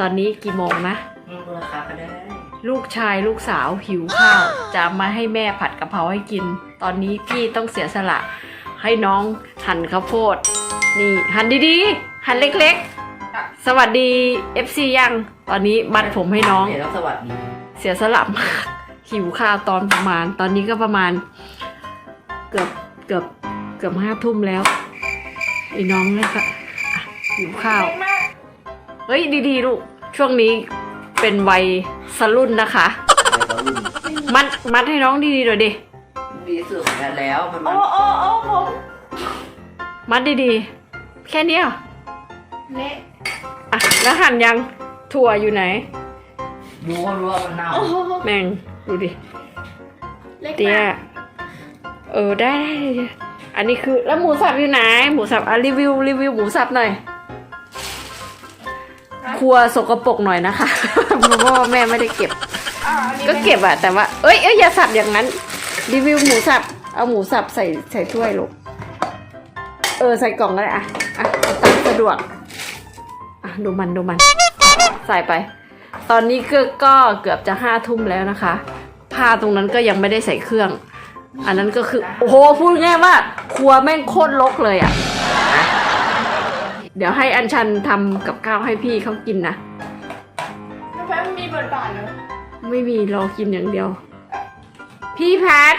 ตอนนี้กี่โมงนะอืมราคาก็ได้ ลูกชายลูกสาวหิวข้าว จะมาให้แม่ผัดกะเพราให้กิน ตอนนี้พี่ต้องเสียสละ ให้น้องหั่นข้าวโพด นี่หั่นดีๆ หั่นเล็กๆ สวัสดี FC ยังตอนนี้มัดผมให้น้อง เดี๋ยวต้องสวัสดีเสียสละมากหิวข้าวตอนประมาณ ตอนนี้ก็ประมาณ เกือบเกือบเกือบห้าทุ่มแล้วไอ้น้องเลยค่ะอะหิวข้าว เฮ้ยดีๆลูก ช่วงนี้เป็นวัยสรุ่นนะคะไปต่อรุ่นมัดมัดให้น้องดีๆหน่อยดิดีสุดแล้วแล้วประมาณโอ้โอ้โอ้ผมมัดดีๆ แค่เนี้ยเหรอเละอะแล้วหั่นยังถั่วอยู่ไหนดูก็รู้ว่ามันเน่าโอ้โหแม่งดูดิ เล็กเตี้ยมากเออได้ได้ได้อันนี้คือแล้วหมูสับอยู่ไหน หมูสับอะรีวิวรีวิวหมูสับหน่อย ครัวสกปรกหน่อยนะคะเพราะว่าแม่ไม่ได้เก็บ ก็เก็บอะแต่ว่า เอ้ยเอ้ยอย่าสับอย่างนั้น รีวิวหมูสับ เอาหมูสับใส่ใส่ถ้วยลูก เออใส่กล่องก็ได้อะอะตามสะดวก อะดูมันดูมัน ใส่ไป ตอนนี้ก็ก็เกือบจะห้าทุ่มแล้วนะคะ ผ้าตรงนั้นก็ยังไม่ได้ใส่เครื่อง อันนั้นก็คือ โอ้โหพูดง่ายว่า ครัวแม่งโคตรรกเลยอะ่ะ เดี๋ยวให้อัญชันทำกับข้าวให้พี่เขากินนะ น้องแป๊บมีบทบาทเหรอไม่มีรอกินอย่างเดียว พี่แพท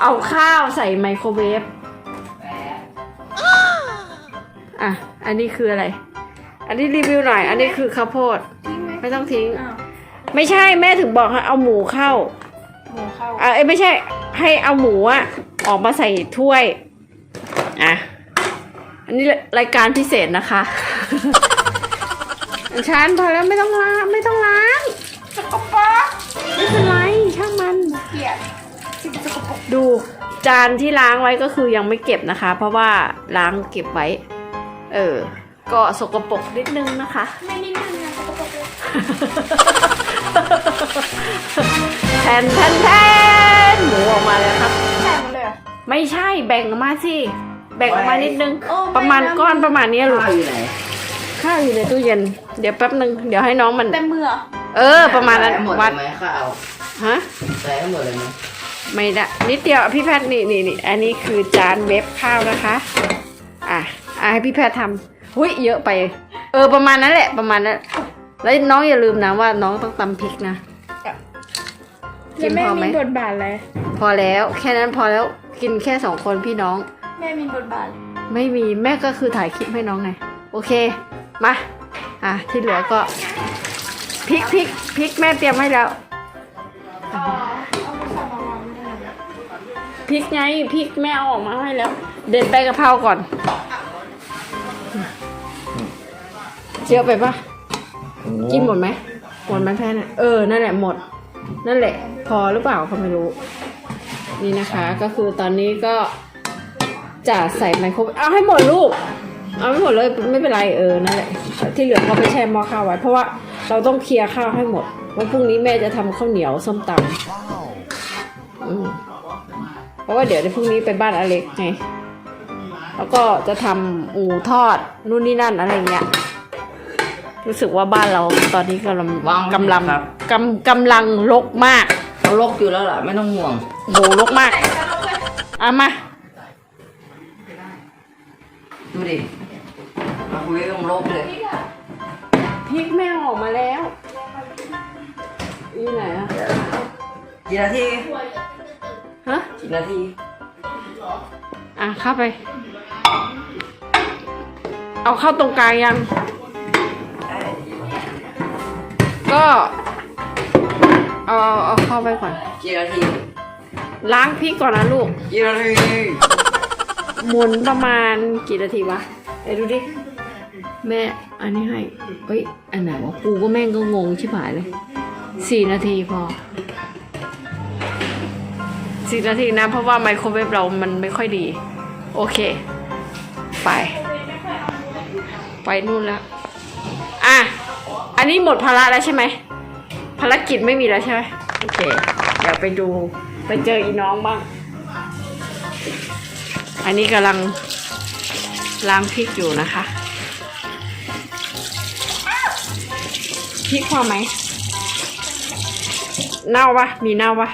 เอาข้าวใส่ไมโครเวฟ อะ อันนี้คืออะไร อันนี้รีวิวหน่อย อันนี้คือข้าวโพด ทิ้งไหมไม่ต้องทิ้ง อ้าวไม่ใช่แม่ถึงบอกให้เอาหมูเข้า โหเข้าอะเอ้ยไม่ใช่ให้เอาหมูอะออกมาใส่ถ้วย อะ อันนี้รายการพิเศษนะคะอันชันพอแล้วไม่ต้องล้างไม่ต้องล้างสกปรกไม่เป็นไรช่างมัน เกลียดสิ่งสกปรกดูจานที่ล้างไว้ก็คือยังไม่เก็บนะคะ เพราะว่าล้างเก็บไว้ เออ ก็สกปรกนิดนึงนะคะ ไม่นิดนึงนะสกปรกเลยแทนแทนแทนหมูออกมาแล้วครับใส่หมดเลยเหรอไม่ใช่แบ่งออกมาสิ แบ่งออกมานิดนึง โอ้ประมาณไม่นะก้อนประมาณเนี้ยลูกข้าวอยู่ไหนข้าวอยู่ในตู้เย็น เดี๋ยวแป๊บนึง เดี๋ยวให้น้องมัน เต็มมือเหรอเออ ประมาณนั้นใส่ให้หมดเลวัยดไหมข้าวฮะ ใส่ให้หมดเลยไหมไม่ได้นิดเดียวพี่แพทย์นี่นี่นี่อันนี้คือจานเว็บข้าวนะคะ อะอะให้พี่แพทย์ทำหุ้ยเยอะไป เออประมาณนั้นแหละประมาณนั้นแล้วน้องอย่าลืมนะว่าน้องต้องตำพริกนะกินแล้วแม่พอไหมมีบทบาทอะไรพอแล้ว แค่นั้นพอแล้วกินแค่สองคนพี่น้อง แม่มีบทบาท ไม่มีแม่ก็คือถ่ายคลิปให้น้องไง โอเค มา อะ ที่เหลือก็พริกพริกพริกแม่เตรียมให้แล้วอ๋อเอามาใส่มาวางไม่ได้เลยพริกไงพริกแม่เอาออกมาให้แล้ว เด็ดใบกะเพราก่อนเยอะไปปะกินหมดไหมหมดไหมแพ้น่ะเออ นั่นแหละหมด นั่นแหละ พอหรือเปล่าเขาไม่รู้ นี่นะคะ ก็คือตอนนี้ก็ จะใส่ไมโครเวฟเอาให้หมดลูก เอาไม่หมดเลยไม่เป็นไรเออนั่นแหละที่เหลือก็ไปแช่หม้อข้าวไว้ เพราะว่าเราต้องเคลียร์ข้าวให้หมดวันพรุ่งนี้แม่จะทำข้าวเหนียวส้มตำอืมเพราะว่าเดี๋ยวในพรุ่งนี้ไปบ้านอเล็กไงแล้วก็จะทำหมูทอดนู่นนี่นั่นอะไรเงี้ยรู้สึกว่าบ้านเราตอนนี้กำลังวางกำลังครับกำกำลังรกมากเขาลกอยู่แล้วล่ะไม่ต้องห่วงโหรกมากเอามา ดูดิมาคุยต้องลกเลยพริกแม่ออกมาแล้วอยู่ไหนอะกี่นาทีฮะกี่นาทีอะเข้าไป เอาเข้าตรงกลางยัง ก็เอาเอาเอาเข้าไปก่อนกี่นาทีล้างพริกก่อนนะลูกกี่นาที หมุนประมาณกี่นาทีวะเดี๋ยวดูดิ แม่อันนี้ให้เอ้ย อันไหนวะกูก็แม่งก็งงชิบหายเลยสี่นาทีพอสี่นาทีนะ เพราะว่าไมโครเวฟเรามันไม่ค่อยดี โอเค ไป ไปนู่นแล้ว อะ อันนี้หมดภาระแล้วใช่ไหมภารกิจไม่มีแล้วใช่ไหมโอเค เดี๋ยวไปดู ไปเจออีน้องบ้าง อันนี้กำลังล้างพริกอยู่นะคะพริกพอไหมเน่าปะมีเน่าปะ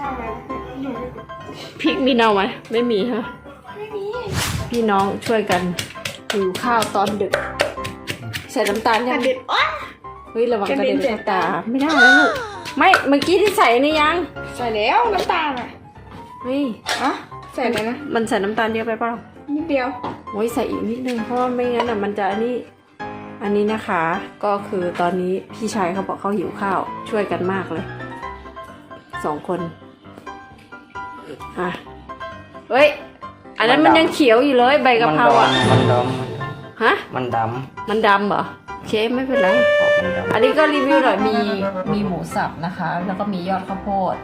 น่ารักหนูพริกมีเน่าไหมไม่มีฮะไม่มีพี่น้องช่วยกันหิวข้าวตอนดึก ใส่น้ำตาลแต่ยังเด็ดอ้อเฮ้ยระวังกระเด็นกระเด็นเข้าตา ไม่ได้แล้วลูกไม่เมื่อกี้ที่ใส่นี่ยัง ใส่แล้วน้ำตาลอะเฮ้ยอะ ใส่เลยนะมันใส่น้ำตาลเยอะไปเปล่านิดเดียวโอ้ยใส่อีกนิดนึงเพราะว่าไม่งั้นอะมันจะอันนี้อันนี้นะคะก็คือตอนนี้พี่ชายเขาบอกเขาหิวข้าว ช่วยกันมากเลยสองคนอะเฮ้ย อันนั้นมันยังเขียวอยู่เลยใบกะเพราอะมันดฮะำมันดมันดำเหรอโอเคไม่เป็นไรำออกมันดำอันนี้ก็รีวิวหน่อยมีมีหมูสับนะคะ แล้วก็มียอดข้าวโพด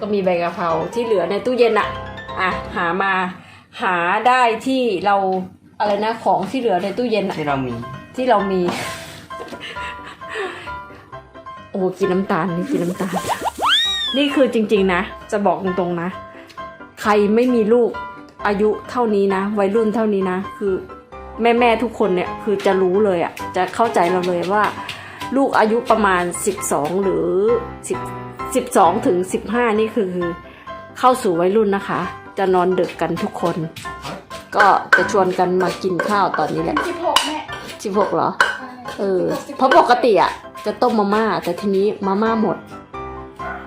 ก็มีใบกะเพราที่เหลือในตู้เย็นอะ อะหามาหาได้ที่เราอะไรนะของที่เหลือในตู้เย็นอะที่เรามีที่เรามี โอ้กินน้ำตาลนี่กินน้ำตาล นี่คือจริง ๆนะ จะบอกตรงๆนะ ใครไม่มีลูกอายุเท่านี้นะ วัยรุ่นเท่านี้นะ คือแม่แม่ๆทุกคนเนี่ยคือจะรู้เลยอะ่ะ จะเข้าใจเราเลยว่า ลูกอายุประมาณ 12 หรือ10 12ถึง15 นี่คือเข้าสู่วัยรุ่นนะคะ จะนอนดึกกันทุกคน ก็จะชวนกันมากินข้าวตอนนี้แหละสิบหกแม่สิบหกเหรอ เออ เพราะปกติอะจะต้มมาม่า แต่ทีนี้มาม่าหมด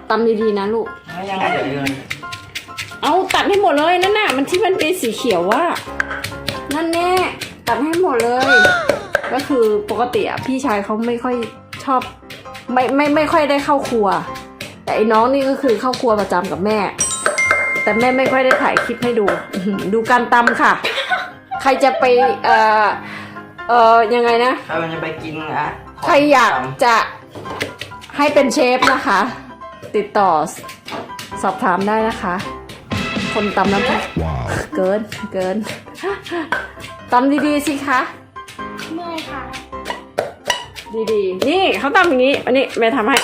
ตำดีๆนะลูก ไม่ยังไงเดี๋ยวเดินเอาตัดให้หมดเลยนั่นน่ะมันที่มันเป็นสีเขียวว่า นั่นแน่ตัดให้หมดเลย ก็คือปกติอะพี่ชายเขาไม่ค่อยชอบ ไม่ไม่ไม่ค่อยได้เข้าครัว แต่ไอ้น้องนี่ก็คือเข้าครัวประจำกับแม่ แต่แม่ไม่ค่อยได้ถ่ายคลิปให้ดูอื้อหือดูการตำค่ะ ใครจะไปเอ่อเอ่อยังไงนะถ้ามันจะไปกินอะใครอยากจะให้เป็นเชฟนะคะ ติดต่อสอบถามได้นะคะ คนตำน้ำพริกเกินเกินตำดีๆสิคะเมื่อยค่ะ ดีๆ นี่เขาตำอย่างนี้ อันนี้แม่ทำให้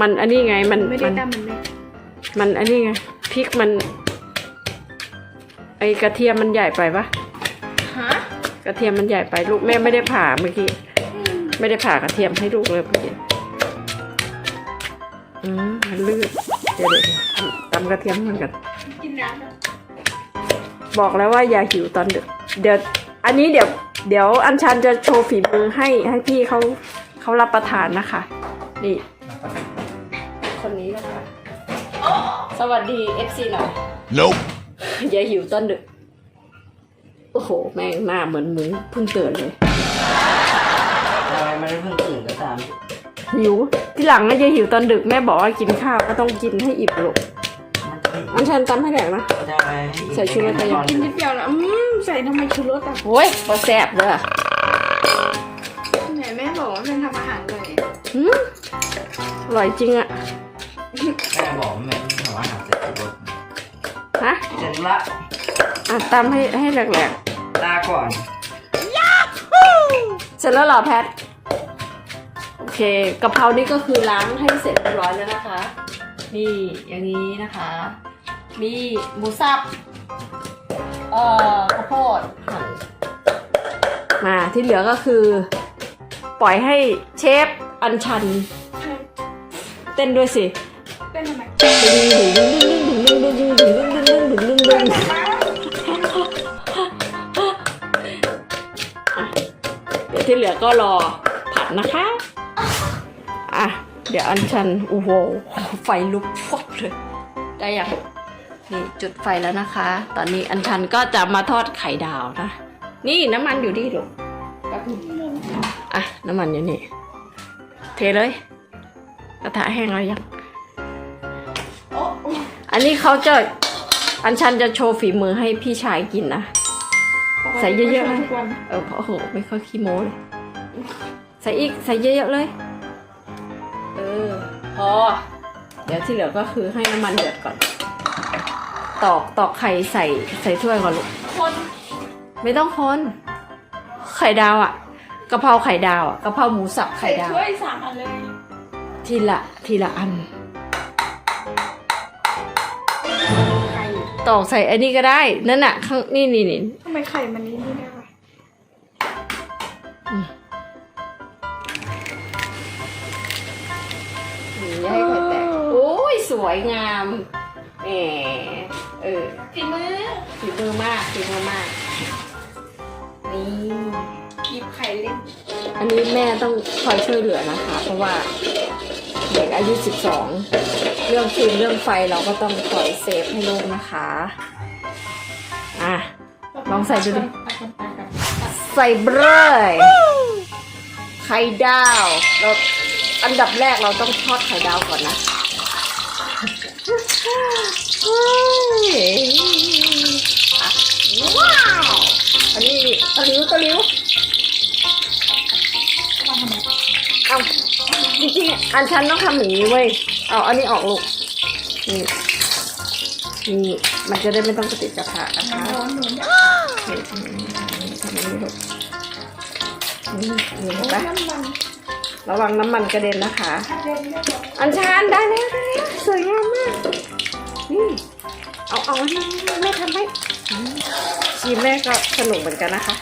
มันอันนี้ไงมันไม่ได้มัน ตามเหมือนแม่ มันอันนี้ไงพริกมัน ไอกระเทียมมันใหญ่ไปปะฮะกระเทียมมันใหญ่ไปลูกแม่ไม่ได้ผ่าเมื่อกี้ไม่ได้ผ่ากระเทียมให้ลูกเลยเมื่อกี้อืมมันลื่นเดี๋ยวเดี๋ยวเดี๋ยวตำกระเทียมให้มันกันกินน้ำแล้วบอกแล้วว่าอย่าหิวตอนดึกเดี๋ยวอันนี้เดี๋ยว เดี๋ยวอัญชันจะโชว์ฝีมือให้ให้พี่เขาเขารับประทานนะคะ นี่คน สวัสดีเอฟซีหน่อย Nope. อย่าหิวตอนดึก โอ้โห แม่งหน้าเหมือนหมูเพิ่งตื่นเลยทำไมไม่ได้เพิ่งตื่นก็ตามหิว ที่หลังนะอย่าหิวตอนดึกแม่บอกว่ากินข้าวก็ต้องกินให้อิ่มลูกมันจะไม่อันชันตำให้แหลกนะจะไปใส่ชูรสไปยัง กินนิดเดียวแล้วอืมใส่ทำไมชูรสอะโอ้ยพอแซ่บเลยอะไหนแม่บอกว่าเป็นทำอาหารเลยหืมอร่อยจริงอะแม่บอกแม่ เสร็จละอะตำให้ให้แหลกลาก่อน ๆเสร็จแล้วเหรอแพท โอเคกะเพรานี่ก็คือล้างให้เสร็จเรียบร้อยแล้วนะคะ นี่อย่างนี้นะคะ มีหมูสับ เอ่อข้าวโพดหั่นมาที่เหลือก็คือ ปล่อยให้เชฟอัญชัน เต้นด้วยสิ เป็นทำไมดึงดึงดึงดึงดึงดึงดึงดึงดึงดึงดึงดึงดึงดึง เดี๋ยวที่เหลือก็รอผัดนะคะ อะ เดี๋ยวอัญชันโอ้โหไฟลุกพวบเลย ได้ยังนี่จุดไฟแล้วนะคะ ตอนนี้อัญชันก็จะมาทอดไข่ดาวนะ นี่น้ำมันอยู่ที่ลูกแป๊บนึงอะ น้ำมันอยู่นี่ เทเลย กระทะแห้งแล้วยังอ้อันนี้เขาจะ อัญชันจะโชว์ฝีมือให้พี่ชายกินนะ ใส่เยอะๆทุกวันเออเพราะโอ้โหไม่ค่อยขี้โม้เลย ใส่อีก ใส่เยอะๆเลย เออ พอ เดี๋ยวที่เหลือก็คือให้น้ำมันเดือดก่อน ตอกตอกไข่ใส่ใส่ถ้วยก่อนลูกคนไม่ต้องคน ไข่ดาวอะกะเพราไข่ดาวอะกะเพราหมูสับไข่ใส่ดาวถ้วยสามอันเลย ทีละทีละอัน ตอกใส่อันนี้ก็ได้ นั่นน่ะข้างนี่นี่นี่ทำไมไข่มันนี้นี่ได้วะนี่ให้ไข่แตกโอ้ยสวยงามแหมเออฝีมือฝีมือมากฝีมือมาก นี่ หยิบไข่เล่น อันนี้แม่ต้องคอยช่วยเหลือนะคะ เพราะว่า ด็กอายุ 12 เรื่องฟืนเรื่องไฟเราก็ต้องคอยเซฟให้ลูกนะคะ อะ ลองใส่ดูดิ ใส่เบรยไข่ดาว เราอันดับแรกเราต้องทอดไข่ดาวก่อนนะว้าวอันนี้ตะลิวตะลิวเอา จริงๆ อันชันต้องทำอย่างนี้เว้ย เอาอันนี้ออกลูก นี่ นี่ มันจะได้ไม่ต้องกระติดกระทะนะคะร้อนหนุนนี่ทำนี้ลูกนี่นี่เห็นปะน้ำมันระวังน้ำมันกระเด็นนะคะ อันชันได้แล้วได้แล้วสวยงามมาก นี่ เอาเอาอันนี้แม่ทำให้อืมชีแม่ก็สนุกเหมือนกันนะคะ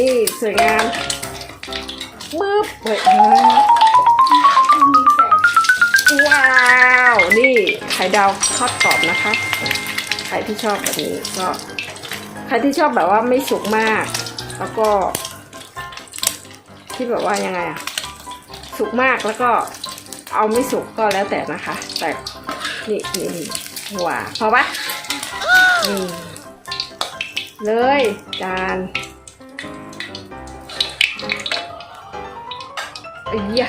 นี่สวยงามบึ๊บเฮ้ยว้าว นี่ไข่ดาวทอดกรอบนะคะ ใครที่ชอบแบบนี้ก็ ใครที่ชอบแบบว่าไม่สุกมาก แล้วก็ ที่แบบว่ายังไงอะสุกมากแล้วก็เอาไม่สุกก็แล้วแต่นะคะ แต่นี่นี่นี่ว้าพอปะนี่เลยจาน อ้ย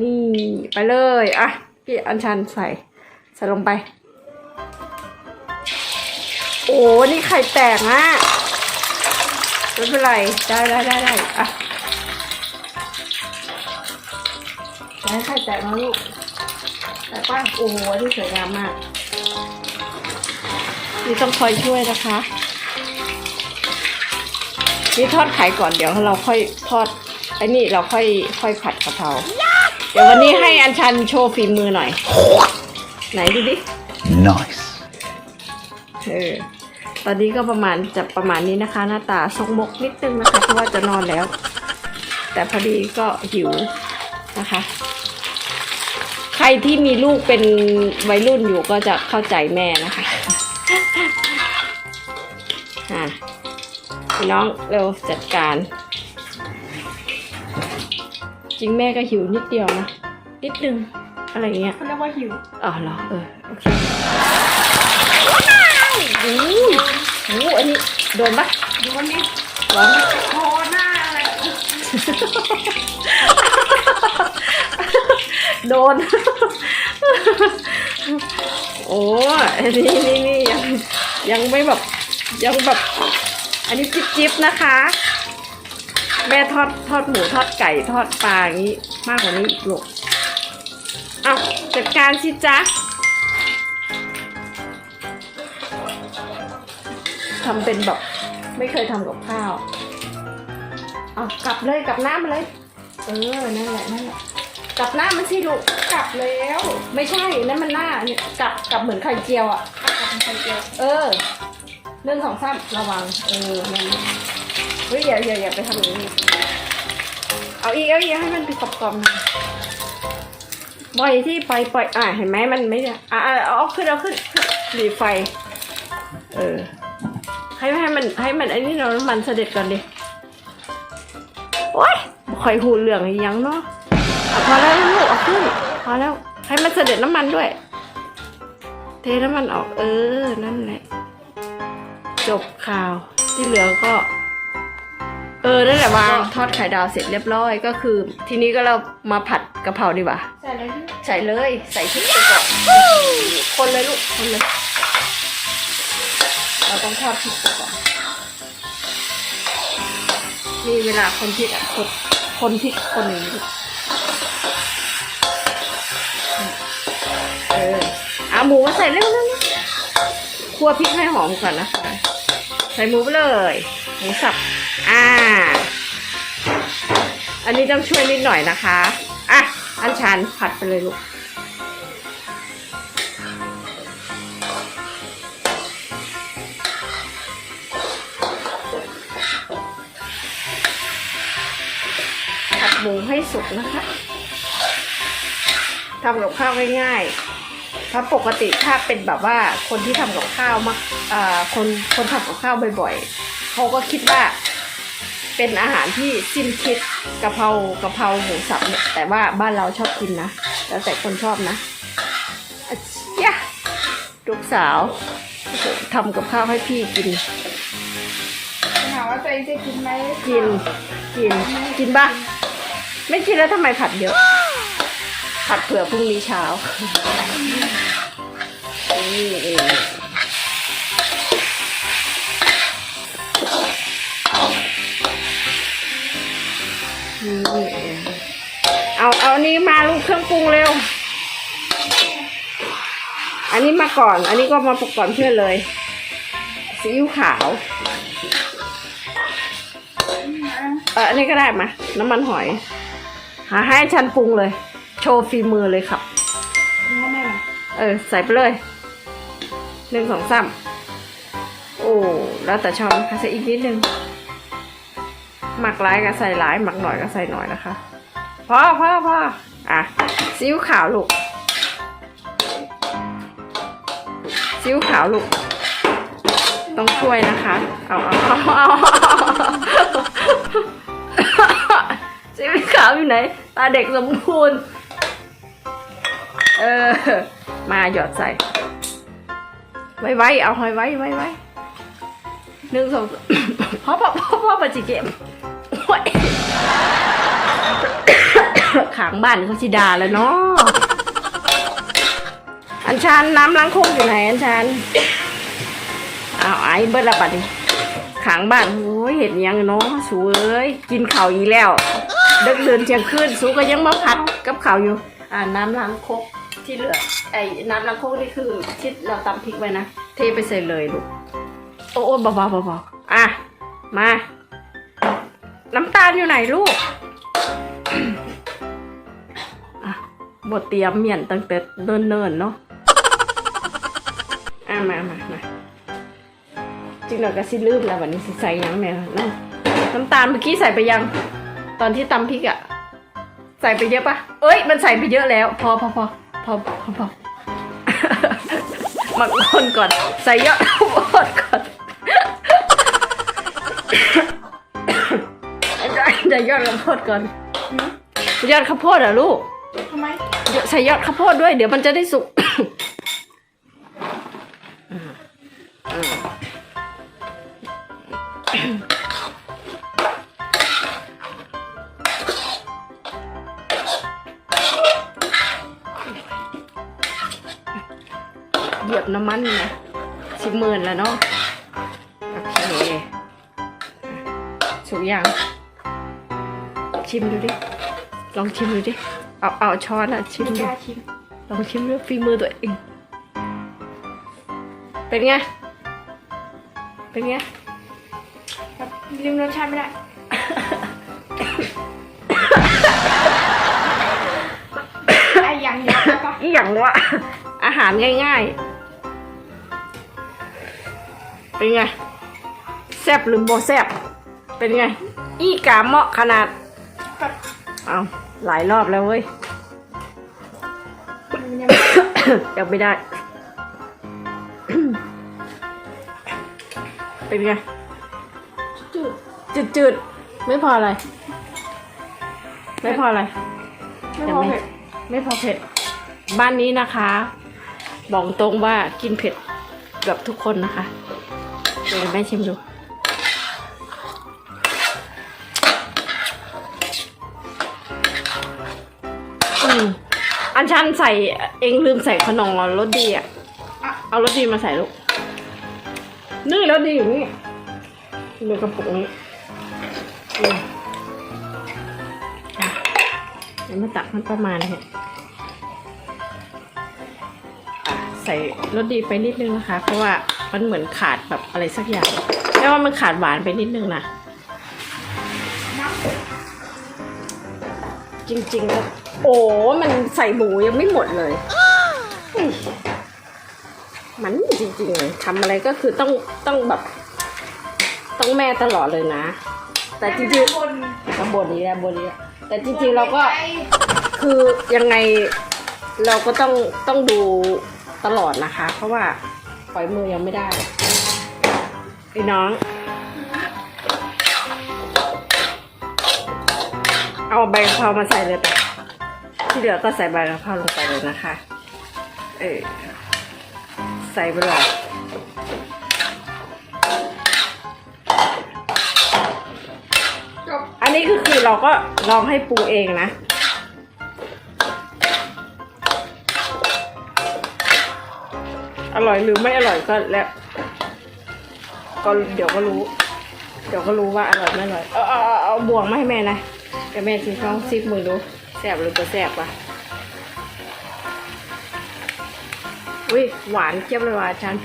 นี่ไปเลยอะพี่อัญชันใส่ใส่ลงไป โอ้นี่ไข่แตกอะไม่เป็นไรได้ได้ได้ได้อะอย่าให้ไข่แตกนะลูกแต่ป้าโอ้โหที่สวยงามมากนี่ต้องคอยช่วยนะคะนี่ทอดไข่ก่อนเดี๋ยวเราค่อยทอด ไอ้นี่เราค่อยค่อยผัดกะเพราเดี๋ยววันนี้ให้อัญชันโชว์ฝีมือหน่อย ไหนดูดิ Nice. เออตอนนี้ก็ประมาณจะประมาณนี้นะคะ หน้าตาซกมกนิดนึงนะคะ เพราะว่าจะนอนแล้ว แต่พอดีก็หิวนะคะ ใครที่มีลูกเป็นวัยรุ่นอยู่ก็จะเข้าใจแม่นะคะอะพี่น้องเร็วจัดการ จริงแม่ก็หิวนิดเดียวนะ นิดนึง อะไรอย่างเงี้ยเขาเรียกว่าหิวอ๋อเหรอเออโอเคอู้หูอันนี้โดนปะดูวันนี้ร้อนปะคอหน้าอะไรโดน โอ้นี่นี่นี่ยังยังไม่แบบยังแบบ อันนี้จิ๊บจิ๊บนะคะ แม่ทอดทอดหมูทอดไก่ทอดปลาอย่างนี้ มากกว่านี้อีกลูกเอาจัดการสิจ๊ะทำเป็นแบบไม่เคยทำกับข้าวเอากลับเลยกลับหน้ามาเลย เออนั่นแหละนั่นแหละกลับหน้ามันสิลูกกลับแล้ว ไม่ใช่นั่นมันหน้าเนี่ยกลับกลับเหมือนไข่เจียวอะกลับเป็นไข่เจียว เออ เรื่องของซ้ำระวัง เออนั่น เฮ้ยอย่าอย่าอย่าไปทำอย่างนี้ เอาอีกเอาอีกให้มันเป็นกรอบๆหน่อยปล่อยที่ปล่อยปล่อยอะเห็นไหมมันไม่ได้อะอะเอาขึ้นเอาขึ้นหลีไฟ เออ ให้ให้มันให้มันไอ้นี่เราน้ำมันเสด็จก่อนดิโอ๊ยคอยหูเหลืองยังเนาะพอแล้วลูกเอาขึ้นพอแล้วให้มันเสด็จน้ำมันด้วย เทน้ำมันออกเออ นั่นแหละ จบข่าวที่เหลือก็ ออนั่นแหละวางทอดไข่ดาวเสร็จเรียบร้อยก็คือ ทีนี้ก็เรามาผัดกะเพราดีกว่าใส่อะไรที่ใส่เลยใส่พริกไปก่อนคนเลยลูกคนเลยเราต้องทอดพริกไปก่อนนี่เวลาคนพริกอะคนคนพริกคนหนึ่างนี้ลูกเออเอาหมูมาใส่เร็วๆคั่วพริกให้หอมก่อนนะคะใส่หมูไปเลยหมูสับ อ่า อันนี้ต้องช่วยนิดหน่อยนะคะ อะ อันชันผัดไปเลยลูก ผัดหมูให้สุกนะคะทำกับข้าวง่ายๆเพราปกติถ้าเป็นแบบว่าคนที่ทำกับข้าวมักอ่าคนคนทำกับข้าวบ่อยๆ เขาก็คิดว่า เป็นอาหารที่สิ้นคิดกะเพรากะเพราหมูสับเนี่ยแต่ว่าบ้านเราชอบกินนะ แล้วแต่คนชอบนะอะเชี่ยลูกสาวโอ้โหทำกับข้าวให้พี่กินถามว่าตัวเองจะกินไหมกินกินกินปะไม่กินแล้วทำไมผัดเยอะ ผัดเผื่อพรุ่งนี้เช้านี่เอง เอาเอานี้มาลูกเครื่องปรุงเร็ว อันนี้มาก่อน อันนี้ก็มาประกอบเพื่อนเลยซีอิ๊วขาวเอออันนี้ก็ได้มา น้ำมันหอย หาให้ฉันปรุงเลย โชว์ฝีมือเลยครับ เออ ใส่ไปเลยหนึ่งสองสามโอ้ แล้วแต่ชอบนะคะใส่อีกนิดนึง หมักร้ายก็ใส่ร้าย หมักหน่อยก็ใส่หน่อยนะคะ พอพอพออะซีอิ๊วขาวลูกซีอิ๊วขาวลูก ต้องช่วยนะคะ เอาเอาเอาเอาซีอิ๊วขาวอยู่ไหน ตาเด็กสมบูรณ์ เออ มาหยอดใส่ ไว้ไว้เอาหอยไว้ไว้ไว้หนึ่งสองพ่อพ่อพ่อพ่อปจิเกม ขางบ้านเขาชิดาแล้วเนาะอันชันน้ำล้างโคกอยู่ไหนอันชันเอาไอ้เบิร์ดละปัดดิขางบ้านโอ้ยเห็นยังเนาะสูเอ้ยกินข่าวอีกแล้วเดิกเดินเชียงคืนสูก็ยังมาพัดกับข่าวอยู่ อ่าน้ำล้างโคกที่เหลือไอ้น้ำล้างโคกนี่คือที่เราตำพริกไว้นะเทไปใส่เลยลูกโอ้โอ้เบาๆเบาๆอะมา น้ำตาลอยู่ไหนลูกอะบทเตรียมเมียนตั้งแต่เนิ่นๆเนาะอะมามามาจริงเราก็สิลืมแล้ววันนี้สิใส่ยังแม่น้ำน้ำตาลเมื่อกี้ใส่ไปยัง ตอนที่ตำพริกอะใส่ไปเยอะปะเอ้ย มันใส่ไปเยอะแล้ว พอพอพอพอพอพอหมักคนก่อน ใส่เยอด ส่ยอดข้าวโพดก่อน ยอดข้าวโพดเหรอลูก ทำไม ใส่ยอดข้าวโพดด้วย เดี๋ยวมันจะได้สุก ชิมดูดิ ลองชิมดูดิ เอาเอาช้อนอะชิมไม่ดูกล้าชิมลองชิมด้วยฝีมือตัวเอง เป็นไง เป็นไงแบบลืมรสชาติไม่ได้ ไอ้ยังยังแล้วก็อีหยังวะอาหารง่ายๆ เป็นไง แซบหรือโบแซบเป็นไง อีกาเหมาะขนาดแบบ เอาหลายรอบแล้วเว้ยมันยังยังไม่ได้ เป็นไง จืดจืดจืดๆไม่พออะไร ไม่พออะไร ไม่พอเผ็ด ไม่พอเผ็ด บ้านนี้นะคะ บอกตรงว่ากินเผ็ดเกือบทุกคนนะคะเดี๋ยวแม่ชิมดู อืมอันชันใส่เองลืมใส่ขนมรสดีอะอะ เอารสดีมาใส่ลูก นี่รสดีอยู่นี่ในกระปุกนี้นี่อะเดี๋ยวมาตักมันประมาณเนี่ยอะใส่รสดีไปนิดนึงนะคะ เพราะว่ามันเหมือนขาดแบบอะไรสักอย่างแม่ว่ามันขาดหวานไปนิดนึงนะน้จริงๆแล้ว โอ้ มันใส่หมูยังไม่หมดเลยอืมมันจริงๆเลยทำอะไรก็คือต้องต้องแบบ ต้องแม่ตลอดเลยนะำแต่จริงคนๆตำบลนี้แหละบนนี้แหละแต่จริงๆเราก็คือยังไงเราก็ต้องต้องดูตลอดนะคะ เพราะว่าปล่อยมือยังไม่ได้ไอ้น้อง เอาใบกะเพรามาใส่เลยแต่ ที่เหลือก็ใส่ใบกะเพราลงไปเลยนะคะ เออใส่ไปเลยอันนี้คือคือเราก็ลองให้ปรุงเองนะ อร่อยหรือไม่อร่อยก็แล้ว ก็เดี๋ยวก็รู้ เดี๋ยวก็รู้ว่าอร่อยไม่อร่อย เอาเอาเอาเอาบวงมาให้แม่นะเดี๋ยวแม่ชิมลองซิปมือดู แสบหรือเปล่าแสบวะอุ้ยหวานเจี๊ยบเลยว่ะอาจารย์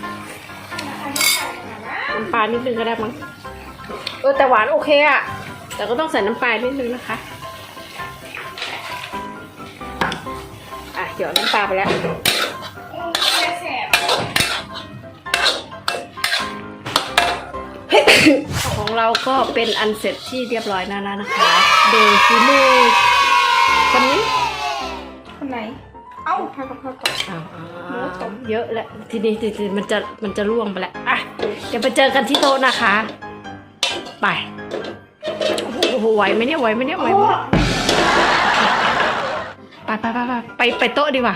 น้ำปลานิดนึงก็ได้มั้งเออแต่หวานโอเคอะแต่ก็ต้องใส่น้ำปลานิดนึงนะคะอะเดี๋ยวน้ำปลาไปแล้วของเราก็เป็นอันเสร็จที่เรียบร้อยแล้วนะคะ โดยฝีมือ คนนี้ คนไหน เอ้าทำกับข้าวก่อนอ้าวเยอะแล้วทีนี้ทีนี้มันจะมันจะร่วงไปแล้วอะเดี๋ยวไปเจอกันที่โต๊ะนะคะ ไปโอ้โหไหวไหมเนี่ยไหวไหมเนี่ยไหวไหมไปไปไปไปไปไปโต๊ะดีกว่า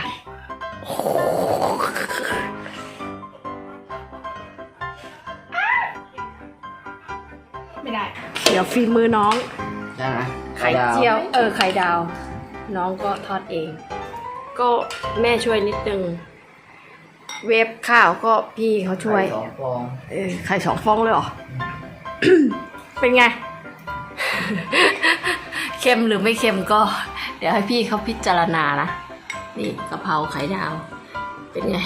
ไม่ได้ เดี๋ยวฝีมือน้องใช่ไหมไข่เจียว เออไข่ดาว น้องก็ทอดเอง ก็แม่ช่วยนิดนึง เวฟข้าวก็พี่เขาช่วย ไข่สองฟองเออไข่สองฟองเลยเหรอ เป็นไง เค็มหรือไม่เค็มก็ เดี๋ยวให้พี่เขาพิจารณานะ นี่กะเพราไข่ดาว เป็นไง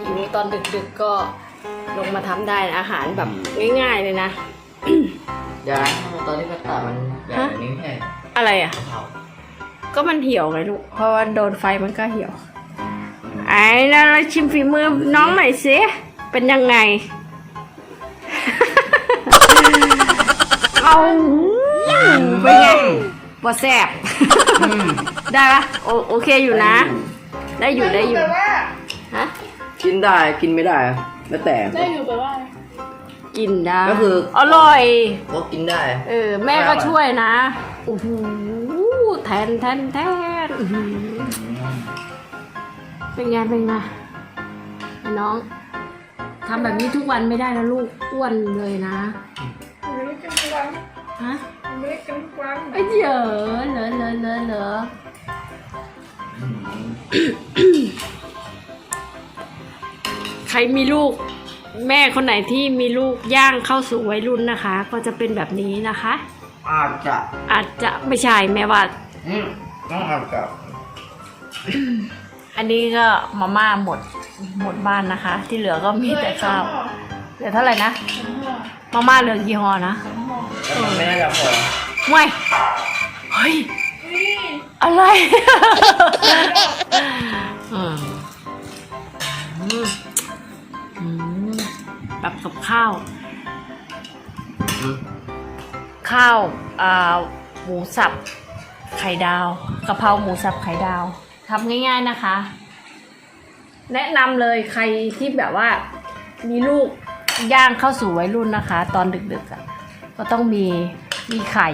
หิวตอนดึกๆก็ลงมาทำได้นะอาหารแบบง่ายๆเลยนะ เดี๋ยวนะตอนนี้กระต่ายมันแบบนี้ไม่ใช่อะไรอะกะเพราก็มันเหี่ยวไงลูก เพราะว่าโดนไฟมันก็เหี่ยว ไอ้แล้วเราชิมฝีมือน้องหน่อยสิ เป็นยังไง เอาเป็นไงบ่แซบอืมได้ปะโอโอเคอยู่นะ ได้อยู่ได้อยู่แปลว่าฮะ กินได้กินไม่ได้ แล้วแต่ ได้อยู่แปลว่าอะไร กินได้ก็คืออร่อย ก็กินได้ เออ แม่ก็ช่วยนะโอ้โหแทนแทนแทนอื้อหือเป็นไงเป็นไงน้องทำแบบนี้ทุกวันไม่ได้นะลูกอ้วนเลยนะ ไม่ได้กินทุกวันฮะไม่ได้กินทุกวันเอ้ยเหรอเหรอเหรอเหรอเหรอใครมีลูก แม่คนไหนที่มีลูกย่างเข้าสู่วัยรุ่นนะคะ ก็จะเป็นแบบนี้นะคะ อาจจะอาจจะไม่ใช่แม่ว่า อืมต้องอาจจะอันนี้ก็มาม่าหมดหมดบ้านนะคะ ที่เหลือก็มีแต่ข้าวเหลือเท่าไหร่นะมาม่าเหลือกี่ห่อนะแล้วมันไม่น่าจะพอไม่เฮ้ยนี่อะไร อืมอืมอืม แบบกับข้าว ข้าวอ่าหมูสับไข่ดาวกะเพราหมูสับไข่ดาวทำง่าย ๆนะคะ แนะนำเลยใครที่แบบว่ามีลูกย่างเข้าสู่วัยรุ่นนะคะ ตอนดึกๆอะก็ต้องมีมีไข่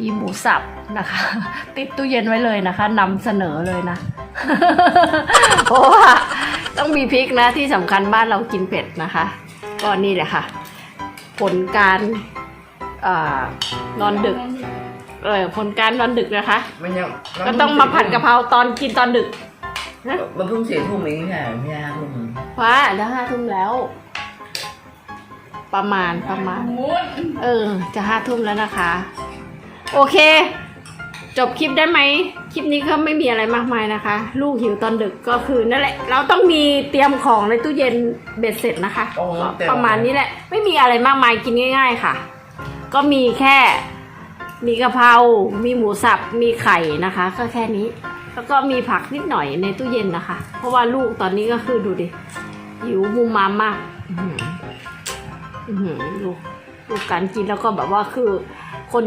มีหมูสับนะคะ ติดตู้เย็นไว้เลยนะคะนำเสนอเลยนะเพราะว่าต้องมีพริกนะที่สำคัญบ้านเรากินเผ็ดนะคะ ก็นี่แหละค่ะ ผลการเอ่อนอนดึกเออผลการนอนดึกนะคะ มันยังก็ต้องมาผัดกะเพราตอนกินตอนดึกมันเพิ่งเสียทุ่มเองไม่ใช่เหรอไม่ใช่ห้าทุ่มว้าแล้วห้าทุ่มแล้ว ประมาณประมาณหมูเออ จะห้าทุ่มแล้วนะคะ โอเค จบคลิปได้ไหม คลิปนี้ก็ไม่มีอะไรมากมายนะคะ ลูกหิวตอนดึกก็คือนั่นแหละ เราต้องมีเตรียมของในตู้เย็นเบ็ดเสร็จนะคะก็คงต้องเต็ประมาณนี้แหละ ไม่มีอะไรมากมายกินง่าย ๆค่ะ ก็มีแค่ มีกะเพรา มีหมูสับ มีไข่นะคะ ก็แค่นี้ แล้วก็มีผักนิดหน่อยในตู้เย็นนะคะ เพราะว่าลูกตอนนี้ก็คือดูดิหิวมูมามมากอื้อหืออื้อหือดูดูดูการกินแล้วก็แบบว่าคือ คน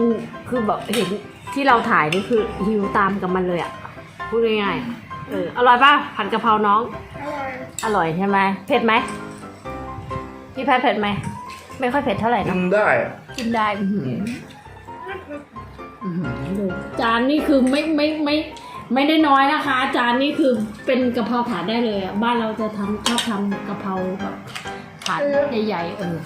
คือแบบเห็น ที่เราถ่ายนี่คือหิวตามกับมันเลยอะพูดง่ายๆอะเอออร่อยป่ะผัดกะเพราน้อง อร่อยอร่อยใช่ไหมเผ็ดไหมพี่แพทย์เผ็ดไหมไม่ค่อยเผ็ดเท่าไหร่กินะนได้อะกินได้อื้อหืออื้อหือดูจานนี่คือไม่ไม่ไม่ไม่ได้น้อยนะคะ จานนี่คือเป็นกะเพราถาดได้เลยอะบ้านเราจะทำชอบทำกะเพราแบบถาดใหญ่ๆเออ